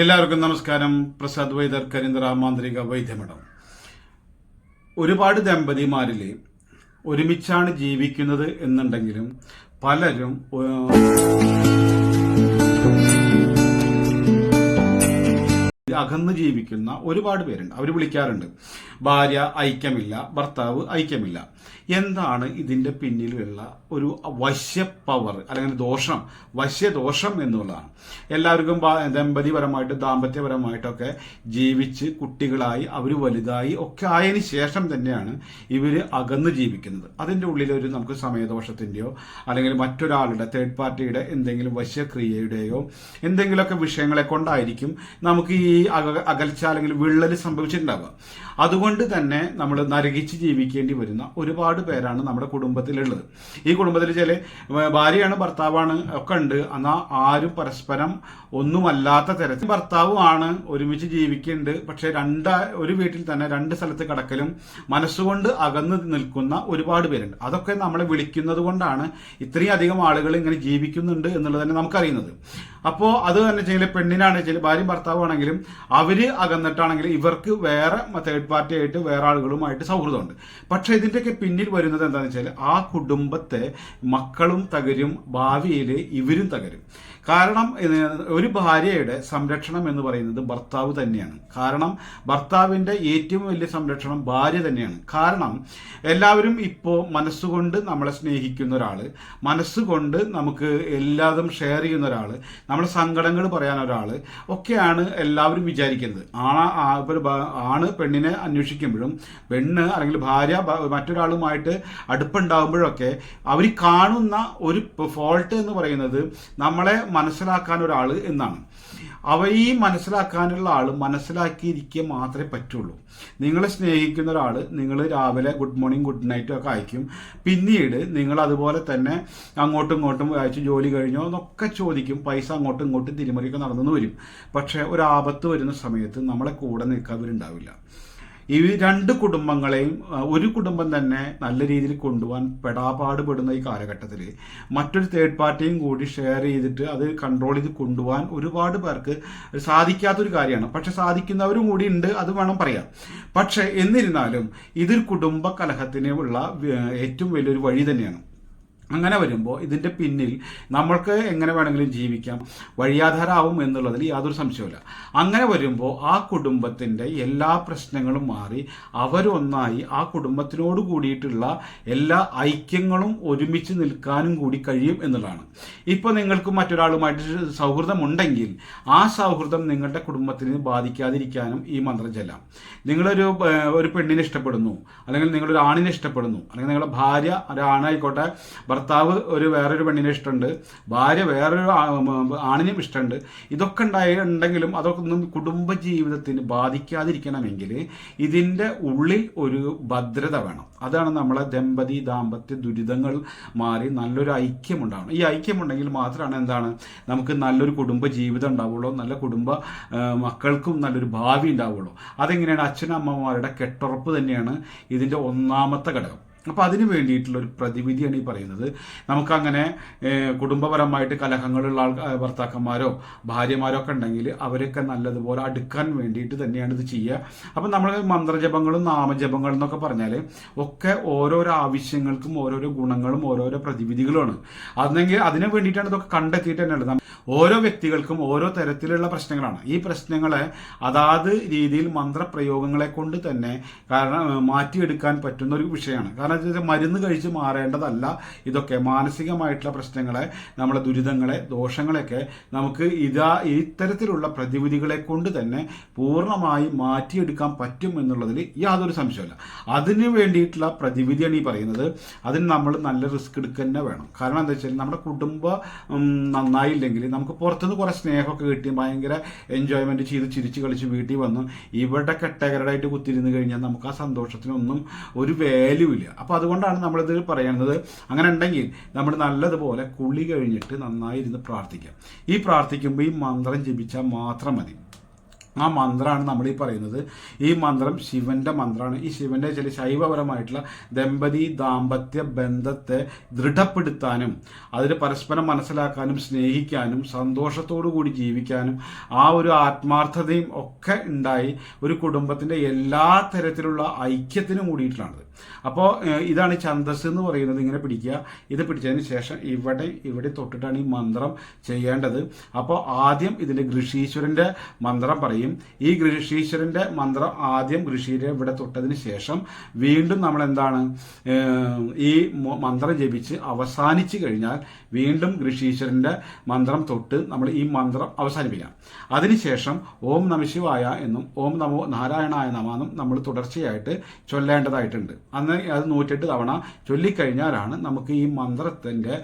എല്ലാവർക്കും നമസ്കാരം. പ്രസാദ് വൈദർ കരിന്തറ മാന്ത്രിക വൈദ്യമഠം. ഒരുപാട് ദമ്പതിമാരിൽ ഒരുമിച്ചാണ് ജീവിക്കുന്നത് എന്നുണ്ടെങ്കിലും പലരും അകന്ന് ജീവിക്കുന്ന ഒരുപാട് പേരുണ്ട്. അവർ വിളിക്കാറുണ്ട്. ഭാര്യ ഐക്യമില്ല ഭർത്താവ് ഐക്യമില്ല. എന്താണ് ഇതിന്റെ പിന്നിലുള്ള ഒരു വശ്യ പവർ അല്ലെങ്കിൽ ദോഷം? വശ്യദോഷം എന്നുള്ളതാണ്. എല്ലാവർക്കും ദമ്പതിപരമായിട്ട് ദാമ്പത്യപരമായിട്ടൊക്കെ ജീവിച്ച് കുട്ടികളായി അവർ വലുതായി ഒക്കെ ആയതിനു ശേഷം തന്നെയാണ് ഇവർ അകന്ന് ജീവിക്കുന്നത്. അതിന്റെ ഉള്ളിൽ ഒരു നമുക്ക് സമയദോഷത്തിന്റെയോ അല്ലെങ്കിൽ മറ്റൊരാളുടെ തേർഡ് പാർട്ടിയുടെ എന്തെങ്കിലും വശ്യക്രിയയുടെയോ എന്തെങ്കിലുമൊക്കെ വിഷയങ്ങളെ കൊണ്ടായിരിക്കും നമുക്ക് ഈ അക അകൽച്ച അല്ലെങ്കിൽ വിള്ളൽ സംഭവിച്ചിട്ടുണ്ടാവുക. അതുകൊണ്ട് തന്നെ നമ്മൾ നരകിച്ച് ജീവിക്കേണ്ടി വരുന്ന ഒരുപാട് പേരാണ് നമ്മുടെ കുടുംബത്തിലുള്ളത്. ഈ കുടുംബത്തിൽ ചില ഭാര്യയാണ് ഭർത്താവാണ് ഒക്കെ ഉണ്ട്. എന്നാൽ ആരും പരസ്പരം ഒന്നുമല്ലാത്ത തരത്തിൽ ഭർത്താവുമാണ് ഒരുമിച്ച് ജീവിക്കുന്നുണ്ട് പക്ഷേ രണ്ട് ഒരു വീട്ടിൽ തന്നെ രണ്ട് സ്ഥലത്ത് കിടക്കലും മനസ്സുകൊണ്ട് അകന്ന് നിൽക്കുന്ന ഒരുപാട് പേരുണ്ട്. അതൊക്കെ നമ്മളെ വിളിക്കുന്നത് കൊണ്ടാണ് ഇത്രയും അധികം ആളുകൾ ഇങ്ങനെ ജീവിക്കുന്നുണ്ട് എന്നുള്ളത് തന്നെ നമുക്കറിയുന്നത്. അപ്പോൾ അത് തന്നെ ചില പെണ്ണിനാണെങ്കിൽ ഭാര്യയും ഭർത്താവാണെങ്കിലും അവർ അകന്നിട്ടാണെങ്കിൽ ഇവർക്ക് വേറെ തേർഡ് പാർട്ടി ആയിട്ട് വേറെ ആളുകളുമായിട്ട് സൗഹൃദമുണ്ട്. പക്ഷെ ഇതിന്റെയൊക്കെ പിന്നിൽ വരുന്നത് എന്താണെന്ന് വെച്ചാൽ ആ കുടുംബത്തെ മക്കളും തകരും ഭാവിയിൽ ഇവരും തകരും. കാരണം ഒരു ഭാര്യയുടെ സംരക്ഷണം എന്ന് പറയുന്നത് ഭർത്താവ് തന്നെയാണ്. കാരണം ഭർത്താവിന്റെ ഏറ്റവും വലിയ സംരക്ഷണം ഭാര്യ തന്നെയാണ്. കാരണം എല്ലാവരും ഇപ്പോൾ മനസ്സുകൊണ്ട് നമ്മളെ സ്നേഹിക്കുന്ന ഒരാൾ മനസ്സുകൊണ്ട് നമുക്ക് എല്ലാതും ഷെയർ ചെയ്യുന്ന ഒരാൾ നമ്മുടെ സങ്കടങ്ങൾ പറയാൻ ഒരാൾ ഒക്കെയാണ് എല്ലാവരും വിചാരിക്കുന്നത്. ആണ് ആണ് പെണ്ണിനെ അന്വേഷിക്കുമ്പോഴും പെണ്ണ് അല്ലെങ്കിൽ ഭാര്യ മറ്റൊരാളുമായിട്ട് അടുപ്പുണ്ടാകുമ്പോഴൊക്കെ അവർ കാണുന്ന ഒരു ഫോൾട്ട് എന്ന് പറയുന്നത് നമ്മളെ മനസ്സിലാക്കാൻ ഒരാൾ എന്നാണ്. അവ ഈ മനസ്സിലാക്കാനുള്ള ആൾ മനസ്സിലാക്കിയിരിക്കുക മാത്രമേ പറ്റുള്ളൂ. നിങ്ങളെ സ്നേഹിക്കുന്ന ഒരാൾ നിങ്ങൾ രാവിലെ ഗുഡ് മോർണിംഗ് ഗുഡ് നൈറ്റും ഒക്കെ അയക്കും. പിന്നീട് നിങ്ങൾ അതുപോലെ തന്നെ അങ്ങോട്ടും ഇങ്ങോട്ടും അയച്ചു ജോലി കഴിഞ്ഞോ എന്നൊക്കെ ചോദിക്കും. പൈസ അങ്ങോട്ടും ഇങ്ങോട്ടും തിരിമറിയൊക്കെ നടന്നു വരും. പക്ഷേ ഒരു ആപത്ത് വരുന്ന സമയത്ത് നമ്മളെ കൂടെ നിൽക്കാൻ അവരുണ്ടാവില്ല ഈ രണ്ട് കുടുംബങ്ങളെയും ഒരു കുടുംബം തന്നെ നല്ല രീതിയിൽ കൊണ്ടുപോകാൻ പെടാപാടുപെടുന്ന ഈ കാലഘട്ടത്തിൽ മറ്റൊരു തേർഡ് പാർട്ടിയും കൂടി ഷെയർ ചെയ്തിട്ട് അത് കൺട്രോൾ ചെയ്ത് കൊണ്ടുപോകാൻ ഒരുപാട് പേർക്ക് സാധിക്കാത്തൊരു കാര്യമാണ്. പക്ഷെ സാധിക്കുന്നവരും കൂടി ഉണ്ട് അത് വേണം പറയാം പക്ഷെ എന്നിരുന്നാലും ഇതൊരു കുടുംബ കലഹത്തിനുള്ള ഏറ്റവും വലിയൊരു വഴി തന്നെയാണ്. അങ്ങനെ വരുമ്പോൾ ഇതിന്റെ പിന്നിൽ നമ്മൾക്ക് എങ്ങനെ വേണമെങ്കിലും ജീവിക്കാം വഴിയാധാരാവും എന്നുള്ളതിൽ യാതൊരു സംശയമില്ല അങ്ങനെ വരുമ്പോൾ ആ കുടുംബത്തിന്റെ എല്ലാ പ്രശ്നങ്ങളും മാറി അവരൊന്നായി ആ കുടുംബത്തിനോട് കൂടിയിട്ടുള്ള എല്ലാ ഐക്യങ്ങളും ഒരുമിച്ച് നിൽക്കാനും കൂടി കഴിയും എന്നുള്ളതാണ്. ഇപ്പോൾ നിങ്ങൾക്ക് മറ്റൊരാളുമായിട്ട് സൗഹൃദമുണ്ടെങ്കിൽ ആ സൗഹൃദം നിങ്ങളുടെ കുടുംബത്തിന് ബാധിക്കാതിരിക്കാനും ഈ മന്ത്രം ചെല്ലാം. നിങ്ങളൊരു ഒരു പെണ്ണിനെ ഇഷ്ടപ്പെടുന്നു അല്ലെങ്കിൽ നിങ്ങളൊരു ആണിനെ ഇഷ്ടപ്പെടുന്നു അല്ലെങ്കിൽ നിങ്ങളുടെ ഭാര്യ ഒരു ആണായിക്കോട്ടെ ഭർത്താവ് ഒരു വേറൊരു പെണ്ണിനെ ഇഷ്ടമുണ്ട് ഭാര്യ വേറൊരു ആണിനും ഇഷ്ടമുണ്ട്. ഇതൊക്കെ ഉണ്ടായി ഉണ്ടെങ്കിലും അതൊക്കെ ഒന്നും കുടുംബ ജീവിതത്തിന് ബാധിക്കാതിരിക്കണമെങ്കിൽ ഇതിന്റെ ഉള്ളിൽ ഒരു ഭദ്രത വേണം. അതാണ് നമ്മളെ ദമ്പതി ദാമ്പത്യ ദുരിതങ്ങൾ മാറി നല്ലൊരു ഐക്യം ഉണ്ടാവണം ഈ ഐക്യമുണ്ടെങ്കിൽ മാത്രമാണ് എന്താണ്? നമുക്ക് നല്ലൊരു കുടുംബ ജീവിതം ഉണ്ടാവുള്ളൂ നല്ല കുടുംബ മക്കൾക്കും നല്ലൊരു ഭാവി ഉണ്ടാവുള്ളൂ. അതെങ്ങനെയാണ്? അച്ഛനമ്മമാരുടെ കെട്ടുറപ്പ് തന്നെയാണ് ഇതിന്റെ ഒന്നാമത്തെ ഘടകം. അപ്പോൾ അതിന് വേണ്ടിയിട്ടുള്ള ഒരു പ്രതിവിധിയാണ് ഈ പറയുന്നത്. നമുക്കങ്ങനെ കുടുംബപരമായിട്ട് കലഹങ്ങളുള്ള ആൾ ഭർത്താക്കന്മാരോ ഭാര്യമാരോ ഒക്കെ ഉണ്ടെങ്കിൽ അവരൊക്കെ നല്ലതുപോലെ അടുക്കാൻ വേണ്ടിയിട്ട് തന്നെയാണ് ഇത് ചെയ്യുക. അപ്പം നമ്മൾ മന്ത്രജപങ്ങളും നാമജപങ്ങളും എന്നൊക്കെ പറഞ്ഞാൽ ഒക്കെ ഓരോരോ ആവശ്യങ്ങൾക്കും ഓരോരോ ഗുണങ്ങളും ഓരോരോ പ്രതിവിധികളുമാണ്. അതെങ്കിൽ അതിന് വേണ്ടിയിട്ടാണ് ഇതൊക്കെ കണ്ടെത്തിയിട്ട് തന്നെയുള്ളത്. ഓരോ വ്യക്തികൾക്കും ഓരോ തരത്തിലുള്ള പ്രശ്നങ്ങളാണ്. ഈ പ്രശ്നങ്ങളെ അതാത് രീതിയിൽ മന്ത്രപ്രയോഗങ്ങളെ കൊണ്ട് തന്നെ കാരണം മാറ്റിയെടുക്കാൻ പറ്റുന്ന ഒരു വിഷയമാണ്. കാരണം വെച്ചാൽ മരുന്ന് കഴിച്ച് മാറേണ്ടതല്ല. ഇതൊക്കെ മാനസികമായിട്ടുള്ള പ്രശ്നങ്ങളെ നമ്മളെ ദുരിതങ്ങളെ ദോഷങ്ങളെയൊക്കെ നമുക്ക് ഇതാ ഇത്തരത്തിലുള്ള പ്രതിവിധികളെ കൊണ്ട് തന്നെ പൂർണമായി മാറ്റിയെടുക്കാൻ പറ്റും എന്നുള്ളതിൽ യാതൊരു സംശയമില്ല അതിന് വേണ്ടിയിട്ടുള്ള പ്രതിവിധിയാണ് ഈ പറയുന്നത്. അതിന് നമ്മൾ നല്ല റിസ്ക് എടുക്കുക തന്നെ വേണം. കാരണം എന്താ വെച്ചാൽ നമ്മുടെ കുടുംബം നന്നായില്ലെങ്കിൽ നമുക്ക് പുറത്തുനിന്ന് കുറേ സ്നേഹമൊക്കെ കിട്ടി ഭയങ്കര എൻജോയ്മെന്റ് ചെയ്ത് ചിരിച്ച് കളിച്ച് വീട്ടിൽ വന്നു ഇവിടെ കെട്ടകരടായിട്ട് കുത്തിരുന്ന് കഴിഞ്ഞാൽ നമുക്ക് ആ സന്തോഷത്തിനൊന്നും ഒരു വാല്യൂ ഇല്ല. അപ്പോൾ അതുകൊണ്ടാണ് നമ്മളിത് പറയുന്നത് അങ്ങനെ ഉണ്ടെങ്കിൽ നമ്മൾ നല്ലതുപോലെ കുളി കഴിഞ്ഞിട്ട് നന്നായി ഇരുന്ന് പ്രാർത്ഥിക്കാം. ഈ പ്രാർത്ഥിക്കുമ്പോൾ ഈ മന്ത്രം ജപിച്ചാൽ മാത്രം മതി. ആ മന്ത്രമാണ് നമ്മൾ ഈ പറയുന്നത്. ഈ മന്ത്രം ശിവന്റെ മന്ത്രമാണ് ഈ ശിവന്റെ ചില ശൈവപരമായിട്ടുള്ള ദമ്പതി ദാമ്പത്യ ബന്ധത്തെ ദൃഢപ്പെടുത്താനും അതിന് പരസ്പരം മനസ്സിലാക്കാനും സ്നേഹിക്കാനും സന്തോഷത്തോടു കൂടി ജീവിക്കാനും ആ ഒരു ആത്മാർത്ഥതയും ഒക്കെ ഉണ്ടായി ഒരു കുടുംബത്തിന്റെ എല്ലാ തരത്തിലുള്ള ഐക്യത്തിനും കൂടിയിട്ടുള്ളതാണ് അപ്പോൾ ഇതാണ് ഛന്ദസ് എന്ന് പറയുന്നത് ഇങ്ങനെ പിടിക്കുക. ഇത് പിടിച്ചതിന് ശേഷം ഇവിടെ ഇവിടെ തൊട്ടിട്ടാണ് ഈ മന്ത്രം ചെയ്യേണ്ടത്. അപ്പോൾ ആദ്യം ഇതിന്റെ ഋഷീശ്വരന്റെ മന്ത്രം പറയും. ഈ ഋഷീശ്വരന്റെ മന്ത്രം ആദ്യം ഋഷിയുടെ ഇവിടെ തൊട്ടതിന് ശേഷം വീണ്ടും നമ്മൾ എന്താണ് ഈ മന്ത്രം ജപിച്ച് അവസാനിച്ചു കഴിഞ്ഞാൽ വീണ്ടും ഋഷീശ്വരന്റെ മന്ത്രം തൊട്ട് നമ്മൾ ഈ മന്ത്രം അവസാനിപ്പിക്കാം. അതിനുശേഷം ഓം നമശിവായ എന്നും ഓം നമോ നാരായണായ നമാന്നും നമ്മൾ തുടർച്ചയായിട്ട് ചൊല്ലേണ്ടതായിട്ടുണ്ട്. അന്ന് അത് നൂറ്റെട്ട് തവണ ചൊല്ലിക്കഴിഞ്ഞാലാണ് നമുക്ക് ഈ മന്ത്രത്തിന്റെ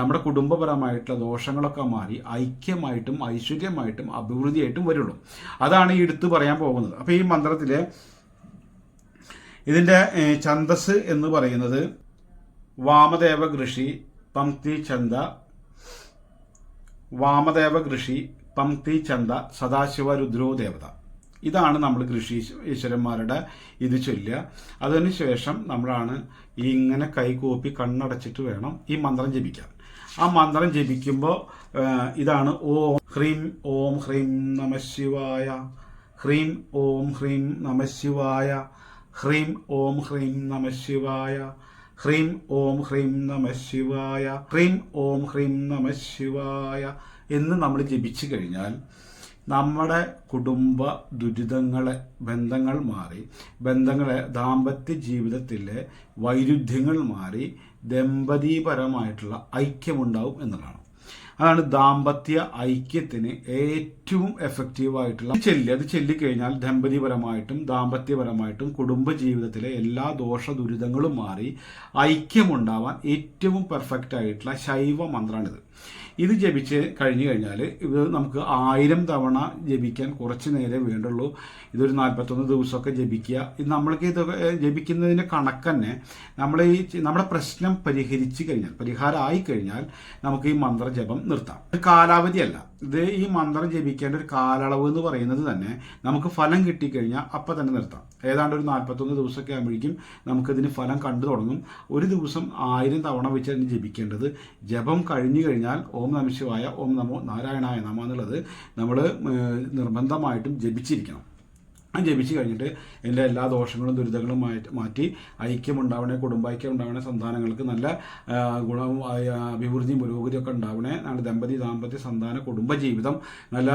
നമ്മുടെ കുടുംബപരമായിട്ടുള്ള ദോഷങ്ങളൊക്കെ മാറി ഐക്യമായിട്ടും ഐശ്വര്യമായിട്ടും അഭിവൃദ്ധിയായിട്ടും വരുള്ളൂ. അതാണ് ഈ എടുത്തു പറയാൻ പോകുന്നത്. അപ്പോൾ ഈ മന്ത്രത്തിലെ ഇതിന്റെ ഛന്ദസ് എന്ന് പറയുന്നത് വാമദേവ കൃഷി പംക്തി ചന്ത വാമദേവ കൃഷി പംക്തി ചന്ത സദാശിവ രുദ്രോ ദേവത. ഇതാണ് നമ്മൾ കൃഷി ഈശ്വരന്മാരുടെ ഇത് ചൊല്ലുക. അതിനുശേഷം നമ്മളാണ് ഈ ഇങ്ങനെ കൈകൂപ്പി കണ്ണടച്ചിട്ട് വേണം ഈ മന്ത്രം ജപിക്കാൻ. ആ മന്ത്രം ജപിക്കുമ്പോൾ ഇതാണ് ഓം ഹ്രീം ഓം ഹ്രീം നമ ശിവായ. ഹ്രീം ഓം ഹ്രീം നമ ശിവായ. ഹ്രീം ഓം ഹ്രീം നമ ശിവായ. ഹ്രീം ഓം ഹ്രീം നമ ശിവായ. ഹ്രീം ഓം ഹ്രീം നമ ശിവായ എന്ന് നമ്മൾ ജപിച്ചു കഴിഞ്ഞാൽ നമ്മുടെ കുടുംബ ദുരിതങ്ങളെ ബന്ധങ്ങൾ മാറി ബന്ധങ്ങളെ ദാമ്പത്യ ജീവിതത്തിലെ വൈരുദ്ധ്യങ്ങൾ മാറി ദമ്പതിപരമായിട്ടുള്ള ഐക്യമുണ്ടാവും എന്നുള്ളതാണ്. അതാണ് ദാമ്പത്യ ഐക്യത്തിന് ഏറ്റവും എഫക്റ്റീവായിട്ടുള്ള ചെല്ലി അത് ചെല്ലിക്കഴിഞ്ഞാൽ ദമ്പതിപരമായിട്ടും ദാമ്പത്യപരമായിട്ടും കുടുംബ ജീവിതത്തിലെ എല്ലാ ദോഷ ദുരിതങ്ങളും മാറി ഐക്യമുണ്ടാവാൻ ഏറ്റവും പെർഫെക്റ്റ് ആയിട്ടുള്ള ശൈവ മന്ത്രമാണിത് ഇത് ജപിച്ച് കഴിഞ്ഞു കഴിഞ്ഞാൽ ഇത് നമുക്ക് ആയിരം തവണ ജപിക്കാൻ കുറച്ച് നേരം വേണ്ടുള്ളൂ. ഇതൊരു നാൽപ്പത്തൊന്ന് ദിവസമൊക്കെ ജപിക്കുക. ഇത് നമ്മൾക്ക് ഇത് ജപിക്കുന്നതിന്റെ കണക്കന്നെ നമ്മൾ ഈ നമ്മുടെ പ്രശ്നം പരിഹരിച്ചു കഴിഞ്ഞാൽ പരിഹാരമായി കഴിഞ്ഞാൽ നമുക്ക് ഈ മന്ത്രജപം നിർത്താം. ഇത് കാലാവധിയല്ല ഇത് ഈ മന്ത്രം ജപിക്കേണ്ട ഒരു കാലയളവ് എന്ന് പറയുന്നത് തന്നെ നമുക്ക് ഫലം കിട്ടിക്കഴിഞ്ഞാൽ അപ്പം തന്നെ നിർത്താം. ഏതാണ്ട് ഒരു നാൽപ്പത്തൊന്ന് ദിവസമൊക്കെ ആകുമ്പോഴേക്കും നമുക്കിതിന് ഫലം കണ്ടു തുടങ്ങും. ഒരു ദിവസം ആയിരം തവണ വെച്ച് അതിന് ജപിക്കേണ്ടത്. ജപം കഴിഞ്ഞു കഴിഞ്ഞാൽ നമശിവായ ഓം നമോ നാരായണായ നമ എന്നുള്ളത് നമ്മൾ നിർബന്ധമായിട്ടും ജപിച്ചിരിക്കണം. ജപിച്ച് കഴിഞ്ഞിട്ട് എന്റെ എല്ലാ ദോഷങ്ങളും ദുരിതങ്ങളും മാറ്റി ഐക്യമുണ്ടാവണേ കുടുംബൈക്യം ഉണ്ടാവണേ സന്താനങ്ങൾക്ക് നല്ല ഗുണവും അഭിവൃദ്ധിയും പുരോഗതിയൊക്കെ ഉണ്ടാവണേ. നല്ല ദമ്പതി ദാമ്പത്യ സന്താന കുടുംബ ജീവിതം നല്ല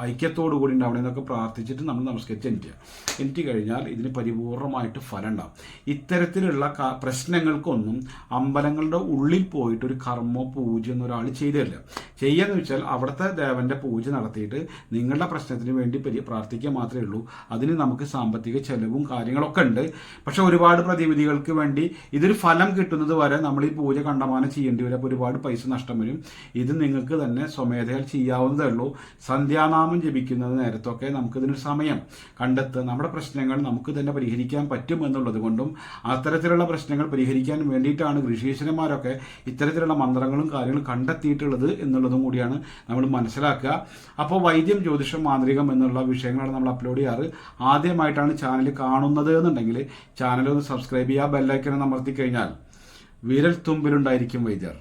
ഐക്യത്തോടു കൂടി ഉണ്ടാവണേ എന്നൊക്കെ പ്രാർത്ഥിച്ചിട്ട് നമ്മൾ നമസ്കരിച്ച് എനിക്ക് എനിക്ക് കഴിഞ്ഞാൽ ഇതിന് പരിപൂർണമായിട്ട് ഫലം ഉണ്ടാവും. ഇത്തരത്തിലുള്ള പ്രശ്നങ്ങൾക്കൊന്നും അമ്പലങ്ങളുടെ ഉള്ളിൽ പോയിട്ട് ഒരു കർമ്മോ പൂജ ഒന്നും ഒരാൾ ചെയ്തില്ല. ചെയ്യാന്ന് വെച്ചാൽ അവിടുത്തെ ദേവന്റെ പൂജ നടത്തിയിട്ട് നിങ്ങളുടെ പ്രശ്നത്തിന് വേണ്ടി പ്രാർത്ഥിക്കുക മാത്രമേ ഉള്ളൂ. അതിന് നമുക്ക് സാമ്പത്തിക ചെലവും കാര്യങ്ങളൊക്കെ ഉണ്ട്. പക്ഷെ ഒരുപാട് പ്രതിവിധികൾക്ക് വേണ്ടി ഇതൊരു ഫലം കിട്ടുന്നത് വരെ നമ്മൾ ഈ പൂജ കണ്ടമാനം ചെയ്യേണ്ടി വരും. അപ്പോൾ ഒരുപാട് പൈസ നഷ്ടം വരും. ഇത് നിങ്ങൾക്ക് തന്നെ സ്വമേധയാൽ ചെയ്യാവുന്നതേ ഉള്ളൂ. സന്ധ്യാനാമം ജപിക്കുന്നത് നേരത്തൊക്കെ നമുക്കിതിനൊരു സമയം കണ്ടെത്തുക. നമ്മുടെ പ്രശ്നങ്ങൾ നമുക്ക് തന്നെ പരിഹരിക്കാൻ പറ്റും എന്നുള്ളത് കൊണ്ടും അത്തരത്തിലുള്ള പ്രശ്നങ്ങൾ പരിഹരിക്കാൻ വേണ്ടിയിട്ടാണ് ഋഷീശ്വരന്മാരൊക്കെ ഇത്തരത്തിലുള്ള മന്ത്രങ്ങളും കാര്യങ്ങളും കണ്ടെത്തിയിട്ടുള്ളത് എന്നുള്ളതും കൂടിയാണ് നമ്മൾ മനസ്സിലാക്കുക. അപ്പോൾ വൈദ്യം ജ്യോതിഷം മാന്ത്രികം എന്നുള്ള വിഷയങ്ങളാണ് നമ്മൾ അപ്ലോഡ് ചെയ്യാറ്. ആദ്യമായിട്ടാണ് ചാനൽ കാണുന്നത് എന്നുണ്ടെങ്കിൽ ചാനൽ ഒന്ന് സബ്സ്ക്രൈബ് ചെയ്യുക ബെല്ലൈക്കൺ അമർത്തി കഴിഞ്ഞാൽ വിരൽ തുമ്പിലുണ്ടായിരിക്കും വൈദ്യർ.